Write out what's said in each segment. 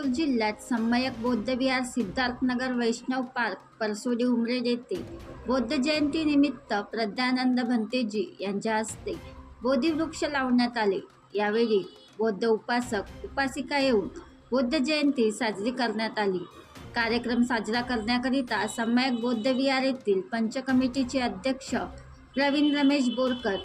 नागपूर जिल्ह्यात सम्यक बौद्धविहार सिद्धार्थनगर वैष्णव पार्क परसोडी उमरेड येथे बौद्ध जयंतीनिमित्त प्रज्ञानंद भंतेजी यांच्या हस्ते बोधिवृक्ष लावण्यात आले. यावेळी बौद्ध उपासक उपासिका येऊन बौद्ध जयंती साजरी करण्यात आली. कार्यक्रम साजरा करण्याकरिता सम्यक बौद्धविहार येथील पंच कमिटीचे अध्यक्ष प्रवीण रमेश बोरकर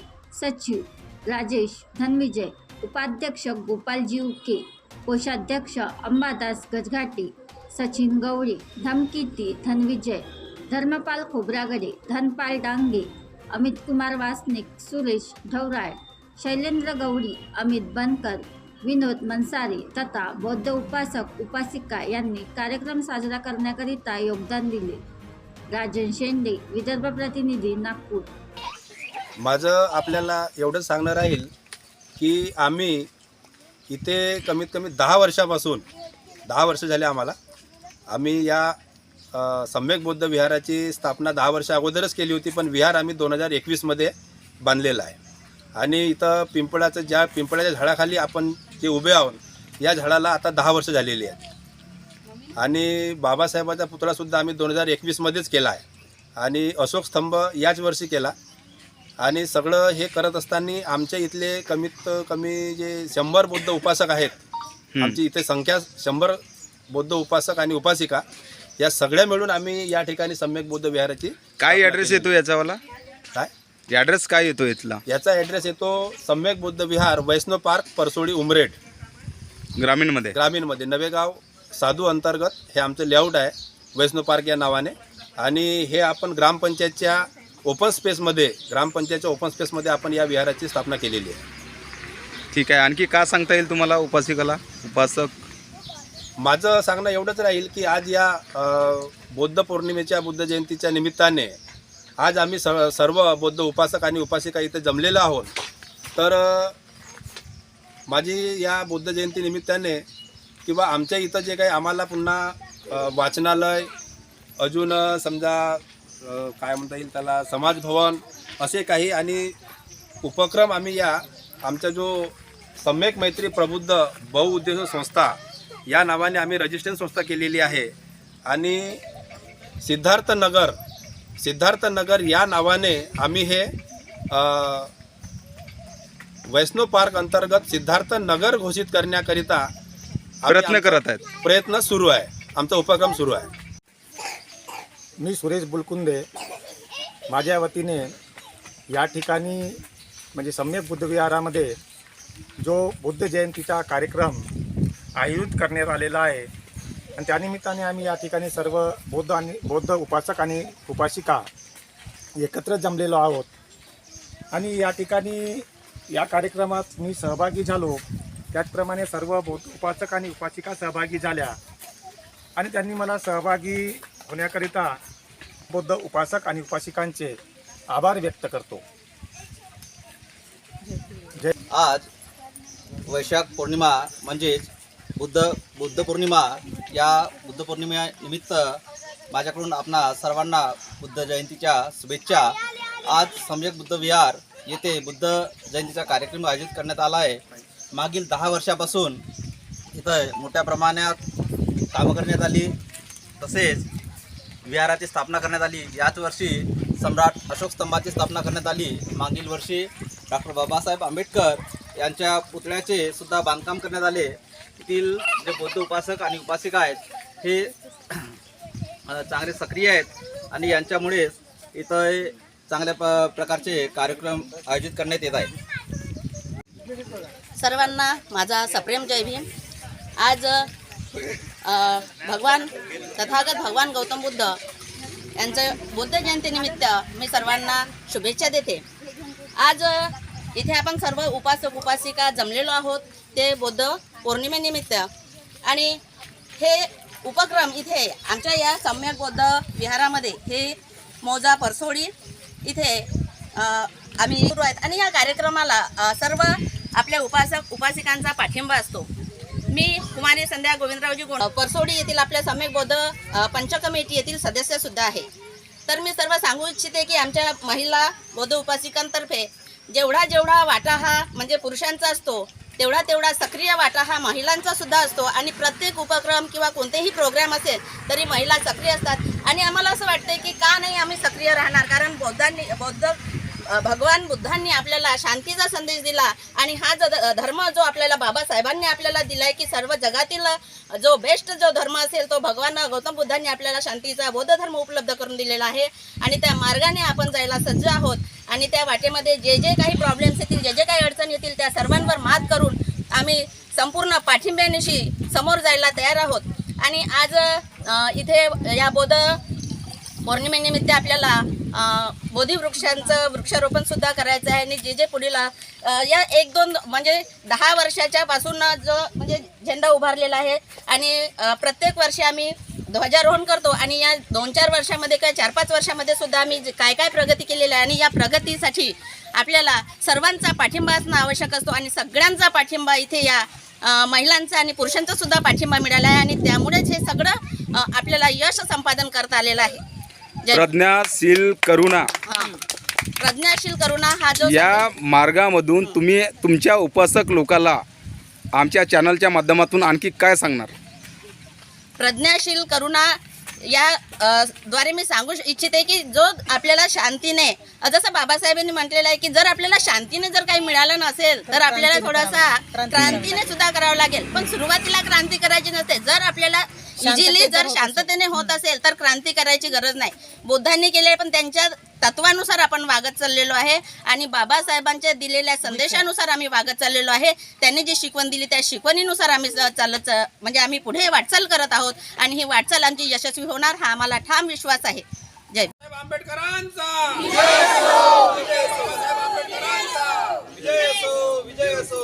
सचिव राजेश धनविजय उपाध्यक्ष गोपालजी उके कोषाध्यक्ष अंबादास गजघाटे सचिन गवळी धमकीती धनविजय धर्मपाल खोब्रागडे धनपाल डांगे अमित कुमार वासनिक सुरेश ढवराळ शैलेंद्र गवळी अमित बनकर विनोद मनसारे तथा बौद्ध उपासक उपासिका यांनी कार्यक्रम साजरा करण्याकरिता योगदान दिले. राजन शेंडे विदर्भ प्रतिनिधी नागपूर. माझं आपल्याला एवढं सांगणं राहील की आम्ही इथे कमीत कमी दहा वर्षापासून दहा वर्ष झाले आम्हाला. आम्ही या सम्यक बौद्ध विहाराची स्थापना दहा वर्ष अगोदरच केली होती पण विहार आम्ही दोन हजार एकवीसमध्ये बांधलेला आहे. आणि इथं पिंपळाचं ज्या पिंपळाच्या झाडाखाली आपण जे उभे आहोत या झाडाला आता दहा वर्ष झालेली आहेत. आणि बाबासाहेबाचा पुतळासुद्धा आम्ही दोन हजार एकवीसमध्येच केला आहे. आणि अशोक स्तंभ याच वर्षी केला. आणि सगळं हे करत असताना आमच्या इथले कमीत कमी जे शंभर बौद्ध उपासक आहेत आमची इथे संख्या शंभर बौद्ध उपासक आणि उपासिका या सगळ्या मिळून आम्ही या ठिकाणी सम्यक बौद्ध विहाराची काय ॲड्रेस येतो याचावाला काय? ॲड्रेस काय येतो इथला? याचा ॲड्रेस येतो सम्यक बौद्ध विहार वैष्णव पार्क परसोडी उमरेड. ग्रामीणमध्ये? ग्रामीणमध्ये. नवेगाव साधू अंतर्गत हे आमचं लेआउट आहे वैष्णव पार्क या नावाने. आणि हे आपण ग्रामपंचायतच्या ओपन स्पेसमध्ये ग्रामपंचायतच्या ओपन स्पेसमध्ये आपण या विहाराची स्थापना केलेली आहे. ठीक आहे. आणखी का सांगता येईल तुम्हाला उपासिकाला? उपासक? माझं सांगणं एवढंच राहील की आज या अ, बौद्ध पौर्णिमेच्या बुद्ध जयंतीच्या निमित्ताने आज आम्ही स सर्व बौद्ध उपासक आणि उपासिका इथे जमलेलो आहोत. तर अ, माझी या बुद्ध जयंती निमित्ताने किंवा आमच्या इथं जे काही आम्हाला पुन्हा अ, वाचनालय अजून अ, समजा काय म्हणता येईल त्याला समाजभवन असे काही आणि उपक्रम आम्ही या आमचा जो सम्यक मैत्री प्रबुद्ध बहुउद्देश संस्था या नावाने आम्ही रजिस्ट्रेशन संस्था केलेली आहे. आणि सिद्धार्थ नगर सिद्धार्थ नगर या नावाने आम्ही हे वैष्णव पार्क अंतर्गत सिद्धार्थ नगर घोषित करण्याकरिता प्रयत्न करत आहेत. प्रयत्न सुरू आहे. आमचा उपक्रम सुरू आहे. मी सुरेश बुलकुंदे माझ्या वतीने या ठिकाणी म्हणजे सम्यक बुद्धविहारामध्ये जो बुद्ध जयंतीचा कार्यक्रम आयोजित करण्यात आलेला आहे आणि त्यानिमित्ताने आम्ही या ठिकाणी सर्व बौद्ध आणि बौद्ध उपासक आणि उपासिका एकत्र जमलेलो आहोत. आणि या ठिकाणी या कार्यक्रमात मी सहभागी झालो. त्याचप्रमाणे सर्व बौद्ध उपासक आणि उपासिका सहभागी झाल्या. आणि त्यांनी मला सहभागी होण्याकरिता बौद्ध उपासक आणि उपासिकांचे आभार व्यक्त करतो. आज वैशाख पौर्णिमा म्हणजेच बुद्ध बुद्ध पौर्णिमा या बुद्ध पौर्णिमेनिमित्त माझ्याकडून आपणा सर्वांना बुद्ध जयंतीच्या शुभेच्छा. आज सम्यक बुद्ध विहार येथे बुद्ध जयंतीचा कार्यक्रम आयोजित करण्यात आला आहे. मागील दहा वर्षापासून इथं मोठ्या प्रमाणात कामं करण्यात आली. तसेच विहाराची स्थापना करण्यात आली. याच वर्षी सम्राट अशोक स्तंभाची स्थापना करण्यात आली. मागील वर्षी डॉक्टर बाबासाहेब आंबेडकर यांच्या पुतळ्याचे सुद्धा बांधकाम करण्यात आले. येथील जे बौद्ध उपासक आणि उपासिका आहेत हे चांगले सक्रिय आहेत आणि यांच्यामुळेच इथं चांगल्या प प्रकारचे कार्यक्रम आयोजित करण्यात येत आहेत. सर्वांना माझा सप्रेम जय भीम. आज भगवान तथागत भगवान गौतम बुद्ध यांचं बुद्ध जयंतीनिमित्त मी सर्वांना शुभेच्छा देते. आज इथे आपण सर्व उपासक उपासिका जमलेलो आहोत ते बुद्ध पौर्णिमेनिमित्त. आणि हे उपक्रम इथे आमच्या या सम्यक बौद्ध विहारामध्ये हे मोजा परसोडी इथे आम्ही सुरू आहेत. आणि या कार्यक्रमाला सर्व आपल्या उपासक उपासिकांचा पाठिंबा असतो. मी कुमारी संध्या गोविंदरावजी गोंड. परसोडी येथील आपल्या सम्यक बौद्ध पंचकमिटी येथील सदस्य सुद्धा आहे. तर मी सर्व सांगू इच्छिते की आमच्या महिला बौद्ध उपासिकांतर्फे जेवढा जेवढा वाटा हा म्हणजे पुरुषांचा असतो तेवढा तेवढा सक्रिय वाटा हा महिलांचा सुद्धा असतो आणि प्रत्येक उपक्रम किंवा कोणतेही प्रोग्राम असेल तरी महिला सक्रिय असतात. आणि आम्हाला असं वाटतं की का नाही आम्ही सक्रिय राहणार? कारण बौद्धांनी बौद्ध भगवान बुद्धांनी आपल्याला शांतीचा संदेश दिला आणि हा जो ध- धर्म जो आपल्याला बाबासाहेबांनी आपल्याला दिलाय की सर्व जगातील जो बेस्ट जो धर्म असेल तो भगवान गौतम बुद्धांनी आपल्याला शांतीचा बौद्ध धर्म उपलब्ध करून दिलेला आहे. आणि त्या मार्गाने आपण जायला सज्ज आहोत. आणि त्या वाटेमध्ये जे जे काही प्रॉब्लेम्स येतील जे जे काही अडचण येतील त्या सर्वांवर मात करून आम्ही संपूर्ण पाठिंब्यानिशी समोर जायला तयार आहोत. आणि आज इथे या बौद्ध पौर्णिमेनिमित्त आपल्याला बोधी वृक्षांचं वृक्षारोपण सुद्धा करायचं आहे आणि जे जे पुढील या एक दोन म्हणजे दहा वर्षाच्या पासून जो म्हणजे झेंडा उभारलेला आहे आणि प्रत्येक वर्षी आम्ही ध्वजारोहण करतो आणि या दोन चार वर्षामध्ये काय चार पाच वर्षामध्ये सुद्धा आम्ही जे काय काय प्रगती केलेली आहे आणि या प्रगतीसाठी आपल्याला सर्वांचा पाठिंबा असणं आवश्यक असतो आणि सगळ्यांचा पाठिंबा इथे या महिलांचा आणि पुरुषांचा सुद्धा पाठिंबा मिळाला आहे आणि त्यामुळेच हे सगळं आपल्याला यश संपादन करता आलेलं आहे. प्रज्ञाशील करुणा. हा. प्रज्ञाशील करुणा हा जो या मार्गामधून तुम्ही तुमच्या उपासक लोकाला आमच्या चॅनलच्या माध्यमातून आणखी काय सांगणार? प्रज्ञाशील करुणा या अ, द्वारे मी सांगू इच्छिते की जो आपल्याला शांतीने अ, जसं बाबासाहेबांनी म्हटलेलं आहे की जर आपल्याला शांतीने जर काही मिळालं नसेल तर आपल्याला थोडासा क्रांतीने सुद्धा करावं लागेल. पण सुरुवातीला क्रांती करायची नसते. जर आपल्याला इझिली जर शांततेने होत असेल तर क्रांती करायची गरज नाही. बुद्धांनी केले पण त्यांच्या तत्वानुसार आपण वागत चाललेलो आहे आणि बाबासाहेबांच्या दिलेल्या संदेशानुसार आम्ही वागत चाललेलो आहे. त्यांनी जी शिकवण दिली त्या शिकवणीनुसार आम्ही चालत म्हणजे आम्ही पुढे वाटचाल करत आहोत आणि ही वाटचाल आमची यशस्वी होणार हा आम्हाला ठाम विश्वास आहे. जय. आंबेडकरांचा विजय असो बाबासाहेब आंबेडकरांचा विजय असो विजय असो